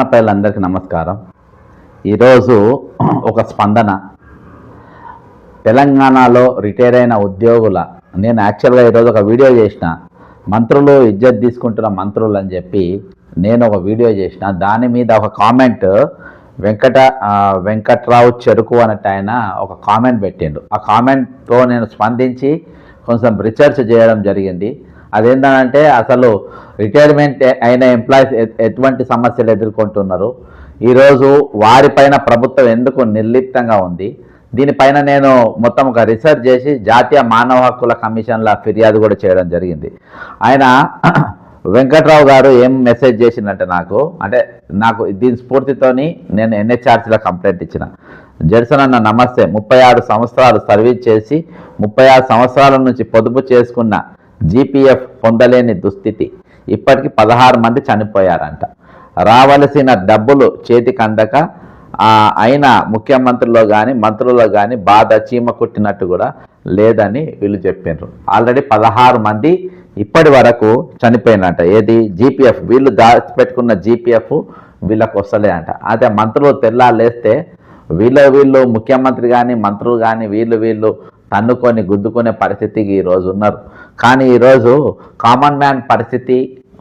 స్పందన పిల్లలందరికీ నమస్కారం. ఈరోజు ఒక స్పందన. తెలంగాణలో రిటైర్ అయిన ఉద్యోగుల నేను యాక్చువల్గా ఈరోజు ఒక వీడియో చేసిన. మంత్రులు ఇజ్జత్ తీసుకుంటున్న మంత్రులు అని చెప్పి నేను ఒక వీడియో చేసిన. దాని మీద ఒక కామెంట్ వెంకట వెంకట్రావు చెరుకు అన్నట్టు ఆయన ఒక కామెంట్ పెట్టిండు. ఆ కామెంట్తో నేను స్పందించి కొంచెం రీసెర్చ్ చేయడం జరిగింది. అదేంటంటే అసలు రిటైర్మెంట్ అయిన ఎంప్లాయీస్ ఎటువంటి సమస్యలు ఎదుర్కొంటున్నారు? ఈరోజు వారిపైన ప్రభుత్వం ఎందుకు నిర్లిప్తంగా ఉంది? దీనిపైన నేను మొత్తం ఒక రీసెర్చ్ చేసి జాతీయ మానవ హక్కుల కమిషన్ల ఫిర్యాదు కూడా చేయడం జరిగింది. ఆయన వెంకట్రావు గారు ఏం మెసేజ్ చేసిందంటే నాకు అంటే నాకు దీని స్ఫూర్తితోని నేను ఎన్హెచ్ఆర్సీలో కంప్లైంట్ ఇచ్చిన. జడ్సన్ అన్న నమస్తే ముప్పై ఆరు సంవత్సరాలు సర్వీస్ చేసి ముప్పై ఆరు సంవత్సరాల నుంచి పొదుపు చేసుకున్న జీపీఎఫ్ పొందలేని దుస్థితి. ఇప్పటికి పదహారు మంది చనిపోయారంట. రావలసిన డబ్బులు చేతికి అందక ఆ, అయిన కానీ మంత్రుల్లో కానీ బాధ చీమ కుట్టినట్టు కూడా లేదని వీళ్ళు చెప్పినారు ఆల్రెడీ పదహారు మంది ఇప్పటి వరకు చనిపోయినట ఏది? జీపీఎఫ్ వీళ్ళు దాచిపెట్టుకున్న జీపీఎఫ్ వీళ్ళకు వస్తలే అంట. అదే మంత్రులు తెల్లాలేస్తే వీళ్ళు వీళ్ళు ముఖ్యమంత్రి కానీ మంత్రులు కానీ వీళ్ళు వీళ్ళు తన్నుకొని గుద్దుకునే పరిస్థితికి ఈరోజు ఉన్నారు. కానీ ఈరోజు కామన్ మ్యాన్ పరిస్థితి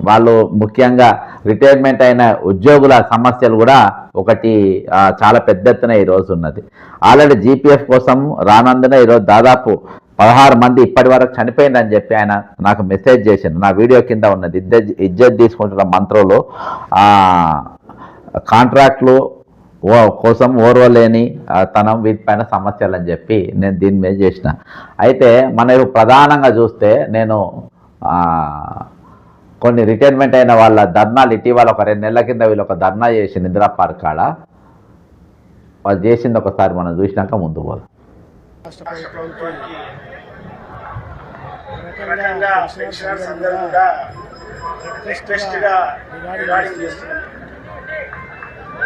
వాళ్ళు ముఖ్యంగా రిటైర్మెంట్ అయిన ఉద్యోగుల సమస్యలు కూడా ఒకటి చాలా పెద్ద ఎత్తున ఈరోజు ఉన్నది. ఆల్రెడీ జీపీఎఫ్ కోసం రానందున ఈరోజు దాదాపు పదహారు మంది ఇప్పటి వరకు చనిపోయిందని చెప్పి ఆయన నాకు మెసేజ్ చేసిండు. నా వీడియో కింద ఉన్నది. ఇజ్జత్ ఇజ్జత్ తీసుకుంటున్న మంత్రులు కాంట్రాక్ట్లు ఓ కోసం ఓర్వలేని తనం వీటిపైన సమస్యలు అని చెప్పి నేను దీని మీద చేసిన అయితే మనం ప్రధానంగా చూస్తే నేను కొన్ని రిటైర్మెంట్ అయిన వాళ్ళ ధర్నాలు ఇటీవల ఒక రెండు నెలల కింద వీళ్ళు ఒక ధర్నా చేసిన ఇందిరా పార్క్ కాడ వాళ్ళు చేసింది ఒకసారి మనం చూసినాక ముందు పోదాం రాష్ట్ర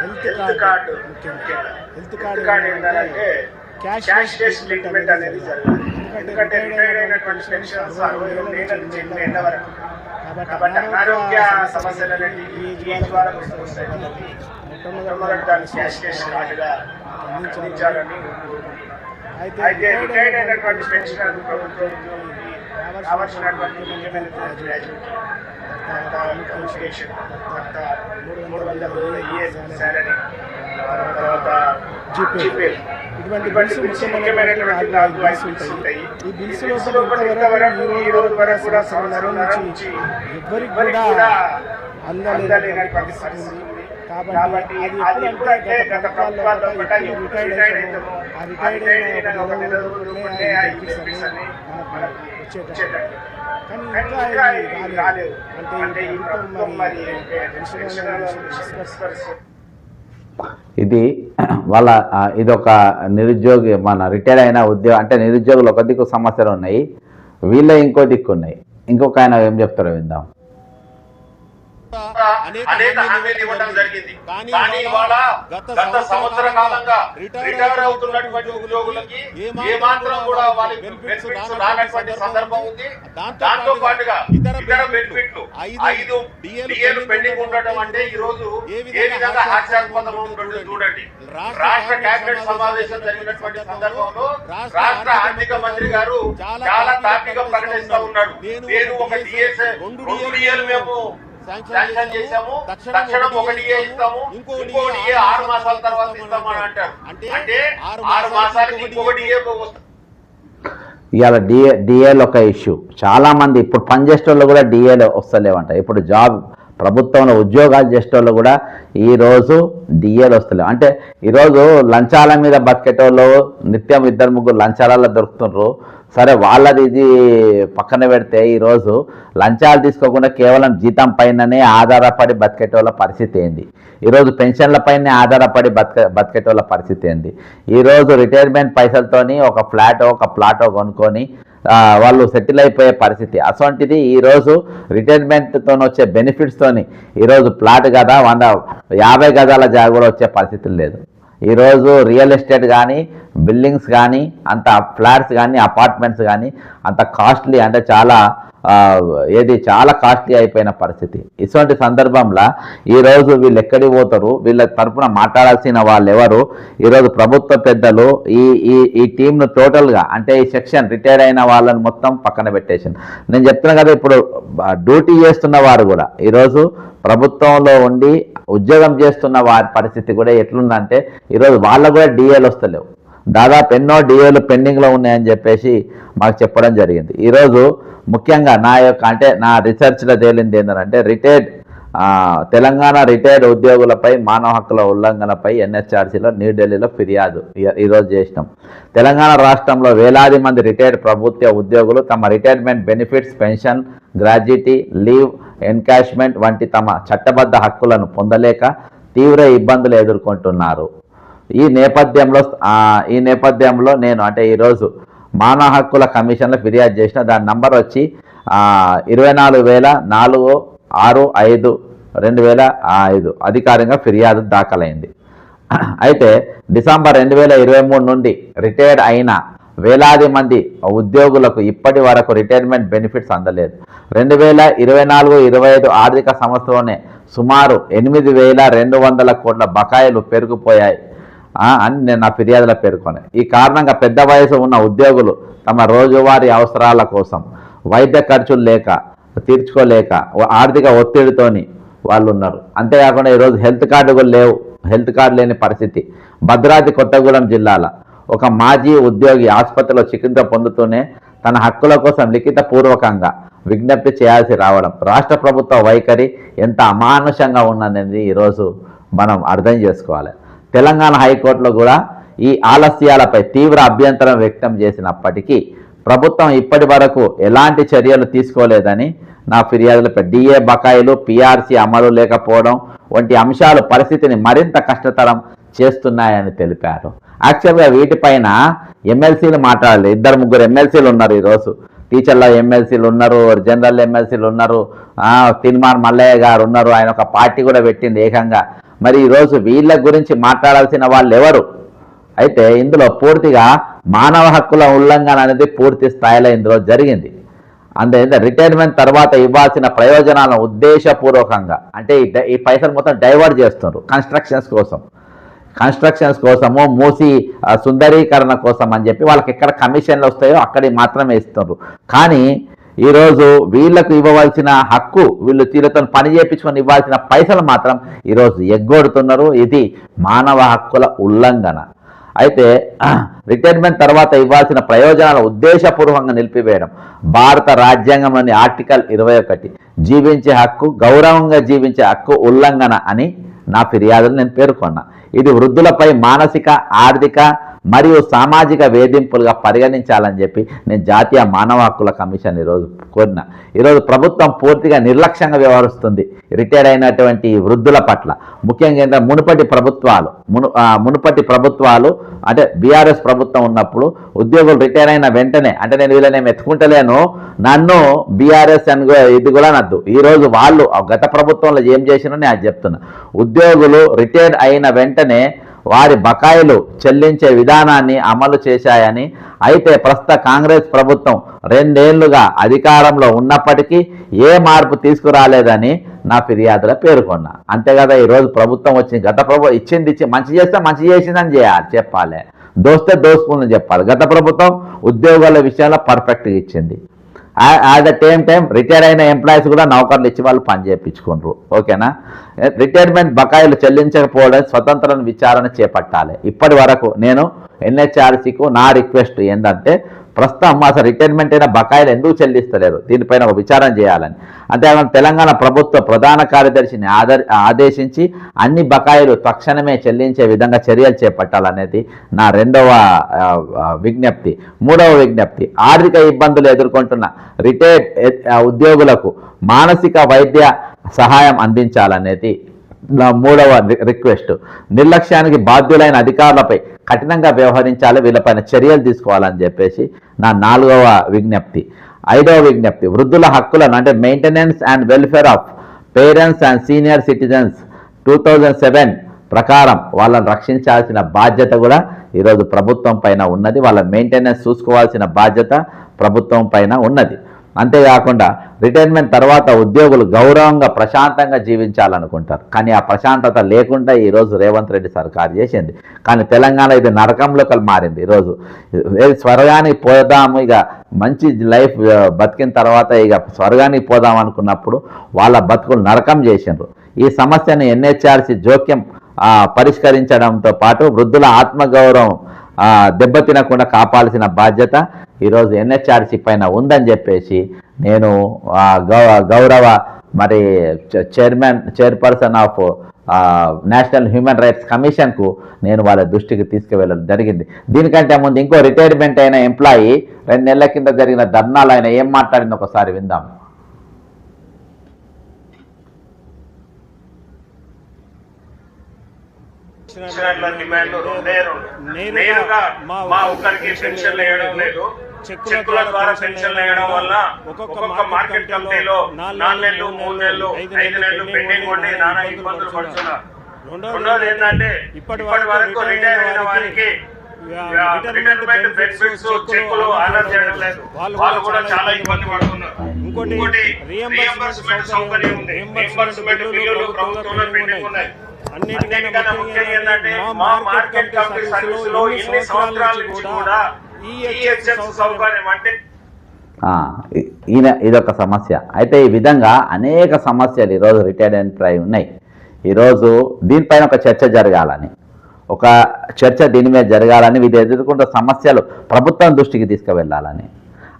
హెల్త్ కార్డు హెల్త్ కార్డు ఏంటంటే క్యాష్ లెస్ ట్రీట్మెంట్ అనేది జరగాలి. ఎందుకంటే రిటైర్డ్ అయినటువంటి పెన్షనర్స్ అరవై ఏళ్ళ నుంచి ఎనభై ఏళ్ళ వరకు కాబట్టి అనారోగ్య సమస్యలు అనేవి ఈ ఏజ్ వాళ్ళకు వస్తాయి. కాబట్టి మొట్టమొదటి దాన్ని క్యాష్ లెస్ కార్డుగా అందించాలని అయితే రిటైర్డ్ అయినటువంటి పెన్షనర్ ప్రభుత్వం ఉద్యోగులకి రావాల్సినటువంటి ముఖ్యమైన గ్రాడ్యుయేట్ తర్వాత మూడు వందల ఇయర్ శాలరీ తర్వాత జీపీఎల్ ఇటువంటి బిల్స్ ముఖ్యమైనటువంటి నాలుగు బిల్స్ ఉంటాయి ఈ బిల్స్ లోపల ఈ రోజు వరకు కూడా సంవత్సరం నుంచి ఎవరికి కూడా అందలేనటువంటి పరిస్థితి కాబట్టి అది ఎప్పుడంటే గత ప్రభుత్వాల్లో ఎప్పుడు రిటైర్డ్ అవుతామో ఆ అయిన ఒక నెల వచ్చేటట్టు. కానీ ఇంకా ఇది ఇది రాలేదు. రాలేదు. అంటే ఈ ప్రభుత్వం మరి పెన్షనర్లను పెన్షనర్స్ ఇది వాళ్ళ ఆ, ఇది ఒక నిరుద్యోగి మన రిటైర్ అయిన ఉద్యోగం అంటే నిరుద్యోగులు ఒక దిక్కు సమస్యలు ఉన్నాయి. వీళ్ళే ఇంకో దిక్కు ఉన్నాయి. ఇంకొక ఆయన ఏం చెప్తారో విందాం. అనేక హామీలు ఇవ్వడం జరిగింది. కానీ ఇవాళ గత సంవత్సర కాలంగా రిటైర్ అవుతున్నటువంటి ఉద్యోగులకి ఏ మాత్రం కూడా వాళ్ళకి బెనిఫిట్స్ రానటువంటి సందర్భం ఉంది. దాంతో పాటుగా ఇతర బెనిఫిట్లు ఐదు డిఏలు పెండింగ్ ఉండటం అంటే ఈ రోజు ఏ విధంగా హాస్యాస్పదం ఉంటుంది చూడండి. రాష్ట్ర కేబినెట్ సమావేశం జరిగినటువంటి సందర్భంలో రాష్ట్ర ఆర్థిక మంత్రి గారు చాలా తాపిగా ప్రకటిస్తా ఉన్నాడు. నేను ఒక డిఎస్ రెండు డిఏలు మేము శాంక్షన్ చేశాము. తక్షణం ఒకటి ఇస్తాము. ఇంకోటి ఆరు మాసాల తర్వాత ఇస్తామని అంటారు. అంటే ఆరు మాసాలకి ఇంకొకటి ఇవాళ డిఏ డిఏలు ఒక ఇష్యూ చాలామంది ఇప్పుడు పనిచేసేటోళ్ళు కూడా డిఏలు వస్తలేవంట. ఇప్పుడు జాబ్ ప్రభుత్వంలో ఉద్యోగాలు చేసేటోళ్ళు కూడా ఈరోజు డిఏలు వస్తలేవు. అంటే ఈరోజు లంచాల మీద బతికేటోళ్ళు నిత్యం ఇద్దరు ముగ్గురు లంచాలలో దొరుకుతున్నారు సరే వాళ్ళది ఇది పక్కన పెడితే ఈరోజు లంచాలు తీసుకోకుండా కేవలం జీతం పైననే ఆధారపడి బతికేటోళ్ళ పరిస్థితి ఏంది? ఈరోజు పెన్షన్ల పైనే ఆధారపడి బతికే బతికేటోళ్ళ పరిస్థితి ఏంది? ఈరోజు రిటైర్మెంట్ పైసలతోని ఒక ఫ్లాటో ఒక ప్లాటో కొనుక్కొని వాళ్ళు సెటిల్ అయిపోయే పరిస్థితి. అటువంటిది ఈరోజు రిటైర్మెంట్తో వచ్చే బెనిఫిట్స్తోని ఈరోజు ప్లాట్ కదా వంద యాభై గదాల జాగా కూడా వచ్చే పరిస్థితి లేదు. ఈరోజు రియల్ ఎస్టేట్ కానీ బిల్డింగ్స్ కానీ అంత ఫ్లాట్స్ కానీ అపార్ట్మెంట్స్ కానీ అంత కాస్ట్లీ అంటే చాలా ఏది చాలా కాస్ట్లీ అయిపోయిన పరిస్థితి. ఇటువంటి సందర్భంలో ఈరోజు వీళ్ళు ఎక్కడికి పోతారు? వీళ్ళ తరఫున మాట్లాడాల్సిన వాళ్ళు ఎవరు? ఈరోజు ప్రభుత్వ పెద్దలు ఈ ఈ ఈ టీంను టోటల్గా అంటే ఈ సెక్షన్ రిటైర్ అయిన వాళ్ళని మొత్తం పక్కన పెట్టేసింది నేను చెప్తున్నా కదా ఇప్పుడు డ్యూటీ చేస్తున్న వారు కూడా ఈరోజు ప్రభుత్వంలో ఉండి ఉద్యోగం చేస్తున్న వారి పరిస్థితి కూడా ఎట్లుందంటే ఈరోజు వాళ్ళకు కూడా డిఏలు వస్తలేవు. దాదాపు ఎన్నో డిఏలు పెండింగ్లో ఉన్నాయని చెప్పేసి మాకు చెప్పడం జరిగింది. ఈరోజు ముఖ్యంగా నా యొక్క అంటే నా రీసెర్చ్లో తేలింది ఏంటంటే రిటైర్డ్ తెలంగాణ రిటైర్డ్ ఉద్యోగులపై మానవ హక్కుల ఉల్లంఘనపై ఎన్ఎస్ఆర్సీలో న్యూఢిల్లీలో ఫిర్యాదు ఈరోజు చేసినాం. తెలంగాణ రాష్ట్రంలో వేలాది మంది రిటైర్డ్ ప్రభుత్వ ఉద్యోగులు తమ retirement benefits pension gratuity leave encashment వంటి తమ చట్టబద్ధ హక్కులను పొందలేక తీవ్ర ఇబ్బందులు ఎదుర్కొంటున్నారు. ఈ నేపథ్యంలో ఈ నేపథ్యంలో నేను అంటే ఈరోజు మానవ హక్కుల కమిషన్లో ఫిర్యాదు చేసిన దాని నంబర్ వచ్చి ఇరవై నాలుగు వేల నాలుగు ఆరు ఐదు రెండు వేల ఐదు అధికారికంగా ఫిర్యాదు దాఖలైంది. అయితే డిసెంబర్ రెండు వేల ఇరవై మూడు నుండి రిటైర్డ్ అయిన వేలాది మంది ఉద్యోగులకు ఇప్పటి వరకు రిటైర్మెంట్ బెనిఫిట్స్ అందలేదు. రెండు వేల ఇరవై నాలుగు ఇరవై ఐదు ఆర్థిక సంవత్సరంలోనే సుమారు ఎనిమిది వేల రెండు వందల కోట్ల బకాయిలు పెరిగిపోయాయి. అని నేను నా ఫిర్యాదులో పేర్కొన్నాను ఈ కారణంగా పెద్ద వయసు ఉన్న ఉద్యోగులు తమ రోజువారీ అవసరాల కోసం వైద్య ఖర్చులు లేక తీర్చుకోలేక ఆర్థిక ఒత్తిడితోని వాళ్ళు ఉన్నారు అంతేకాకుండా ఈరోజు హెల్త్ కార్డు కూడా లేవు. హెల్త్ కార్డు లేని పరిస్థితి. భద్రాద్రి కొత్తగూడెం జిల్లాల ఒక మాజీ ఉద్యోగి ఆసుపత్రిలో చికిత్స పొందుతూనే తన హక్కుల కోసం లిఖిత పూర్వకంగా విజ్ఞప్తి చేయాల్సి రావడం. రాష్ట్ర ప్రభుత్వ వైఖరి ఎంత అమానుషంగా ఉన్నదనేది ఈరోజు మనం అర్థం చేసుకోవాలి. తెలంగాణ హైకోర్టులో కూడా ఈ ఆలస్యాలపై తీవ్ర అభ్యంతరం వ్యక్తం చేసినప్పటికీ ప్రభుత్వం ఇప్పటి వరకు ఎలాంటి చర్యలు తీసుకోలేదని నా ఫిర్యాదులపై డిఏ బకాయిలు పిఆర్సీ అమలు లేకపోవడం వంటి అంశాలు పరిస్థితిని మరింత కష్టతరం చేస్తున్నాయని తెలిపారు. యాక్చువల్గా వీటిపైన ఎమ్మెల్సీలు మాట్లాడాలి. ఇద్దరు ముగ్గురు ఎమ్మెల్సీలు ఉన్నారు ఈరోజు. టీచర్ల ఎమ్మెల్సీలు ఉన్నారు జనరల్ ఎమ్మెల్సీలు ఉన్నారు తిన్మార్ మల్లయ్య గారు ఉన్నారు. ఆయన ఒక పార్టీ కూడా పెట్టింది ఏకంగా. మరి ఈరోజు వీళ్ళ గురించి మాట్లాడాల్సిన వాళ్ళు ఎవరు అయితే ఇందులో పూర్తిగా మానవ హక్కుల ఉల్లంఘన అనేది పూర్తి స్థాయిలో ఇందులో జరిగింది. అంతే రిటైర్మెంట్ తర్వాత ఇవ్వాల్సిన ప్రయోజనాలను ఉద్దేశపూర్వకంగా అంటే ఈ పైసలు మొత్తం డైవర్ట్ చేస్తున్నారు కన్స్ట్రక్షన్స్ కోసం. కన్స్ట్రక్షన్స్ కోసము మూసి సుందరీకరణ కోసం అని చెప్పి వాళ్ళకి ఎక్కడ కమిషన్లు వస్తాయో అక్కడికి మాత్రమే ఇస్తున్నారు. కానీ ఈరోజు వీళ్ళకు ఇవ్వవలసిన హక్కు వీళ్ళు తీరుతో పని చేయించుకొని ఇవ్వాల్సిన పైసలు మాత్రం ఈరోజు ఎగ్గొడుతున్నారు. ఇది మానవ హక్కుల ఉల్లంఘన. అయితే రిటైర్మెంట్ తర్వాత ఇవ్వాల్సిన ప్రయోజనాల ఉద్దేశపూర్వకంగా నిలిపివేయడం. భారత రాజ్యాంగంలోని ఆర్టికల్ ఇరవై ఒకటి జీవించే హక్కు గౌరవంగా జీవించే హక్కు ఉల్లంఘన అని నా ఫిర్యాదులు నేను పేర్కొన్నా. ఇది వృద్ధులపై మానసిక ఆర్థిక మరియు సామాజిక వేధింపులుగా పరిగణించాలని చెప్పి నేను జాతీయ మానవ హక్కుల కమిషన్ ఈరోజు కోరిన. ఈరోజు ప్రభుత్వం పూర్తిగా నిర్లక్ష్యంగా వ్యవహరిస్తుంది. రిటైర్ అయినటువంటి వృద్ధుల పట్ల. ముఖ్యంగా ఏంటంటే మునుపటి ప్రభుత్వాలు మును మునుపటి ప్రభుత్వాలు అంటే బీఆర్ఎస్ ప్రభుత్వం ఉన్నప్పుడు ఉద్యోగులు రిటైర్ అయిన వెంటనే అంటే నేను వీళ్ళని ఏం ఎత్తుకుంటలేను నన్ను బీఆర్ఎస్ అని ఇది కూడా నద్దు. ఈరోజు వాళ్ళు ఆ గత ప్రభుత్వంలో ఏం చేసినో నేను చెప్తున్నా. ఉద్యోగులు రిటైర్ అయిన వెంటనే వారి బకాయిలు చెల్లించే విధానాన్ని అమలు చేశాయని. అయితే ప్రస్తుత కాంగ్రెస్ ప్రభుత్వం రెండేళ్ళుగా అధికారంలో ఉన్నప్పటికీ ఏ మార్పు తీసుకురాలేదని నా ఫిర్యాదులో పేర్కొన్నా. అంతే కదా ఈరోజు ప్రభుత్వం వచ్చింది గత ప్రభుత్వం ఇచ్చింది ఇచ్చి మంచి చేస్తే మంచి చేసిందని చేయాలి చెప్పాలి. దోస్తే దోసుకుందని చెప్పాలి. గత ప్రభుత్వం ఉద్యోగాల విషయంలో పర్ఫెక్ట్గా ఇచ్చింది. At the same time retire అయిన ఎంప్లాయీస్ కూడా నౌకర్లు ఇచ్చి వాళ్ళు పని చేయించుకుంటారు ఓకేనా? రిటైర్మెంట్ బకాయిలు చెల్లించకపోవడం స్వతంత్ర విచారణ చేపట్టాలి. ఇప్పటి వరకు నేను ఎన్హెచ్ఆర్సీకు నా రిక్వెస్ట్ ఏంటంటే ప్రస్తుతం అసలు రిటైర్మెంట్ అయిన బకాయిలు ఎందుకు చెల్లిస్తలేరు దీనిపైన ఒక విచారం చేయాలని. అంతేకాకుండా తెలంగాణ ప్రభుత్వ ప్రధాన కార్యదర్శిని ఆదర్ ఆదేశించి అన్ని బకాయిలు తక్షణమే చెల్లించే విధంగా చర్యలు చేపట్టాలనేది నా రెండవ విజ్ఞప్తి. మూడవ విజ్ఞప్తి. ఆర్థిక ఇబ్బందులు ఎదుర్కొంటున్న రిటైర్డ్ ఉద్యోగులకు మానసిక వైద్య సహాయం అందించాలనేది నా మూడవ రి- రిక్వెస్ట్. నిర్లక్ష్యానికి బాధ్యులైన అధికారులపై కఠినంగా వ్యవహరించాలి వీళ్ళపైన చర్యలు తీసుకోవాలని చెప్పేసి నా నాలుగవ విజ్ఞప్తి. ఐదవ విజ్ఞప్తి వృద్ధుల హక్కులను అంటే maintenance and welfare of parents and senior citizens two thousand seven ప్రకారం వాళ్ళని రక్షించాల్సిన బాధ్యత కూడా ఈరోజు ప్రభుత్వం పైన ఉన్నది. వాళ్ళ మెయింటెనెన్స్ చూసుకోవాల్సిన బాధ్యత ప్రభుత్వం పైన ఉన్నది. అంతేకాకుండా రిటైర్మెంట్ తర్వాత ఉద్యోగులు గౌరవంగా ప్రశాంతంగా జీవించాలనుకుంటారు. కానీ ఆ ప్రశాంతత లేకుండా ఈరోజు రేవంత్ రెడ్డి సర్కారు చేసింది. కానీ తెలంగాణ ఇది నరకంలోకి మారింది ఈరోజు స్వర్గానికి పోదాము ఇక మంచి లైఫ్ బతికిన తర్వాత ఇక స్వర్గానికి పోదాం అనుకున్నప్పుడు వాళ్ళ బతుకులు నరకం చేసిండ్రు. ఈ సమస్యను ఎన్హెచ్ఆర్సీ జోక్యం పరిష్కరించడంతో పాటు వృద్ధుల ఆత్మగౌరవం దెబ్బతినకుండా కాపాల్సిన బాధ్యత ఈరోజు ఎన్హెచ్ఆర్సీ పైన ఉందని చెప్పేసి నేను గౌ- గౌరవ మరి చ- chairman chairperson of national human rights కమిషన్కు నేను వాళ్ళ దృష్టికి తీసుకువెళ్ళడం జరిగింది. దీనికంటే ముందు ఇంకో రిటైర్మెంట్ అయిన ఎంప్లాయీ రెండు నెలల కింద జరిగిన ధర్నాలు ఆయన ఏం మాట్లాడింది ఒకసారి విందాం. ఇచ్చినట్ల డిమాండ్లు రెండే రెండు. నేరుగా మా ఒక్కరికి పెన్షన్ వేయడం లేదు. చెక్కుల ద్వారా పెన్షన్ వేయడం వల్ల ఒక్కొక్క మార్కెట్ కమిటీలో నాలుగు నెలలు మూడు నెలలు ఐదు నెలలు పెండింగ్ ఉండి నానా ఇబ్బందులు పడుతున్నారు. రెండోది ఏంటంటే ఇప్పటి వరకు రిటైర్ అయిన వారికి రిటైర్మెంట్ బెనిఫిట్స్ చెక్కులు ఆర్డర్ చేయడం లేదు. వాళ్ళు కూడా చాలా ఇబ్బంది పడుతున్నారు. ఇంకోటి రియంబర్స్మెంట్ సౌకర్యం ఉంది. రియంబర్స్మెంట్ బిల్లులు ప్రభుత్వంలో పెండింగ్ ఉన్నాయి. అన్నిటికన్నా ముఖ్యంగా ఏంటంటే మా మార్కెట్ కమిటీ సర్వీస్లో ఇన్ని సంవత్సరాల నుంచి కూడా ఈహెచ్ఎస్ సౌకర్యం అంటే ఆ, ఇ- ఈయన ఇదొక సమస్య. అయితే ఈ విధంగా అనేక సమస్యలు ఈరోజు రిటైర్డ్ ఎంప్లాయీ ఉన్నాయి. ఈరోజు దీనిపైన ఒక చర్చ జరగాలని ఒక చర్చ దీని మీద జరగాలని వీళ్ళు ఎదుర్కొంటున్న సమస్యలు ప్రభుత్వం దృష్టికి తీసుకువెళ్ళాలని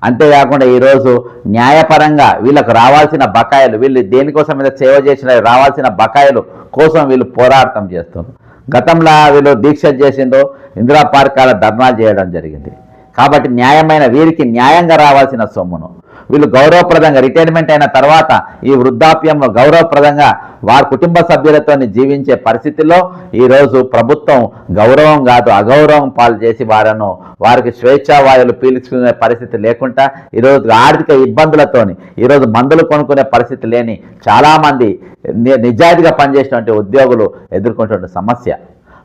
అంతేకాకుండా ఈరోజు న్యాయపరంగా వీళ్ళకు రావాల్సిన బకాయిలు వీళ్ళు దేనికోసం మీద సేవ చేసిన రావాల్సిన బకాయిలు కోసం వీళ్ళు పోరాటం చేస్తున్నారు. గతంలో వీళ్ళు దీక్ష చేసిందో ఇందిరా పార్కాల ధర్నాలు చేయడం జరిగింది. కాబట్టి న్యాయమైన వీరికి న్యాయంగా రావాల్సిన సొమ్మును. వీళ్ళు గౌరవప్రదంగా రిటైర్మెంట్ అయిన తర్వాత ఈ వృద్ధాప్యంలో గౌరవప్రదంగా వారి కుటుంబ సభ్యులతో జీవించే పరిస్థితిలో ఈరోజు ప్రభుత్వం గౌరవం కాదు అగౌరవం పాలు చేసి వారను వారికి స్వేచ్ఛావాయులు పీల్చుకునే పరిస్థితి లేకుండా ఈరోజు ఆర్థిక ఇబ్బందులతోని ఈరోజు మందులు కొనుక్కునే పరిస్థితి లేని చాలామంది ని- నిజాయితీగా పనిచేసినటువంటి ఉద్యోగులు ఎదుర్కొంటున్న సమస్య.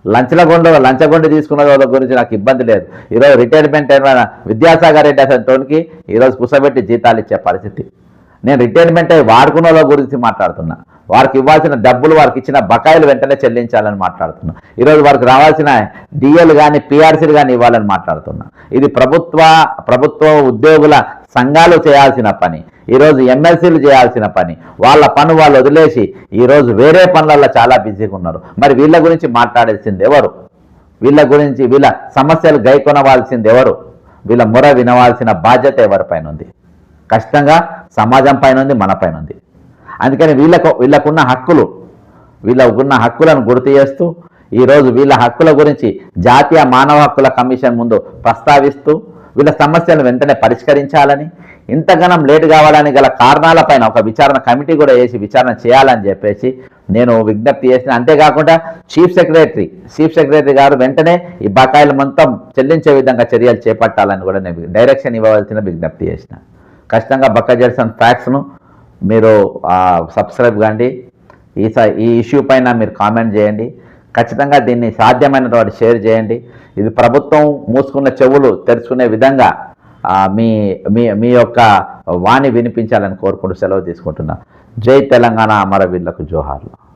లంచలగొండ లంచగొండ తీసుకున్న వాళ్ళ గురించి నాకు ఇబ్బంది లేదు. ఈరోజు రిటైర్మెంట్ అయిన విద్యాసాగర్ రెడ్డి అసలు ఈరోజు కుసబెట్టి జీతాలు ఇచ్చే పరిస్థితి. నేను రిటైర్మెంట్ అయ్యి వాడుకున్న వాళ్ళ గురించి మాట్లాడుతున్నా. వారికి ఇవ్వాల్సిన డబ్బులు వారికి ఇచ్చిన బకాయిలు వెంటనే చెల్లించాలని మాట్లాడుతున్నా. ఈరోజు వారికి రావాల్సిన డిఎల్ కానీ పిఆర్సీలు కానీ ఇవ్వాలని మాట్లాడుతున్నా. ఇది ప్రభుత్వ ప్రభుత్వ ఉద్యోగుల సంఘాలు చేయాల్సిన పని. ఈరోజు ఎమ్మెల్సీలు చేయాల్సిన పని. వాళ్ళ పని వాళ్ళు వదిలేసి ఈరోజు వేరే పనులలో చాలా బిజీగా ఉన్నారు. మరి వీళ్ళ గురించి మాట్లాడాల్సింది ఎవరు? వీళ్ళ గురించి వీళ్ళ సమస్యలు గైకొనవాల్సింది ఎవరు? వీళ్ళ మొర వినవాల్సిన బాధ్యత ఎవరిపైన ఉంది? ఖచ్చితంగా సమాజం పైన ఉంది మన పైన ఉంది. అందుకని వీళ్ళకు వీళ్ళకున్న హక్కులు వీళ్ళకున్న హక్కులను గుర్తు చేస్తూ ఈరోజు వీళ్ళ హక్కుల గురించి జాతీయ మానవ హక్కుల కమిషన్ ముందు ప్రస్తావిస్తూ వీళ్ళ సమస్యలను వెంటనే పరిష్కరించాలని ఇంతగనం లేట్ కావాలని గల కారణాలపైన ఒక విచారణ కమిటీ కూడా వేసి విచారణ చేయాలని చెప్పేసి నేను విజ్ఞప్తి చేసిన. అంతేకాకుండా చీఫ్ సెక్రటరీ చీఫ్ సెక్రటరీ గారు వెంటనే ఈ బకాయిలు మొత్తం చెల్లించే విధంగా చర్యలు చేపట్టాలని కూడా నేను డైరెక్షన్ ఇవ్వవలసిన విజ్ఞప్తి చేసిన. ఖచ్చితంగా బక్క జెర్సన్ ఫ్యాక్స్ను మీరు సబ్స్క్రైబ్ కండి. ఈ స- ఈ ఇష్యూ పైన మీరు కామెంట్ చేయండి. ఖచ్చితంగా దీన్ని సాధ్యమైనటువంటి షేర్ చేయండి. ఇది ప్రభుత్వం మూసుకున్న చెవులు తెరుచుకునే విధంగా మీ మీ మీ యొక్క వాణి వినిపించాలని కోరుకుంటూ సెలవు తీసుకుంటున్నా. జై తెలంగాణ అమరవీరులకు జోహార్లు.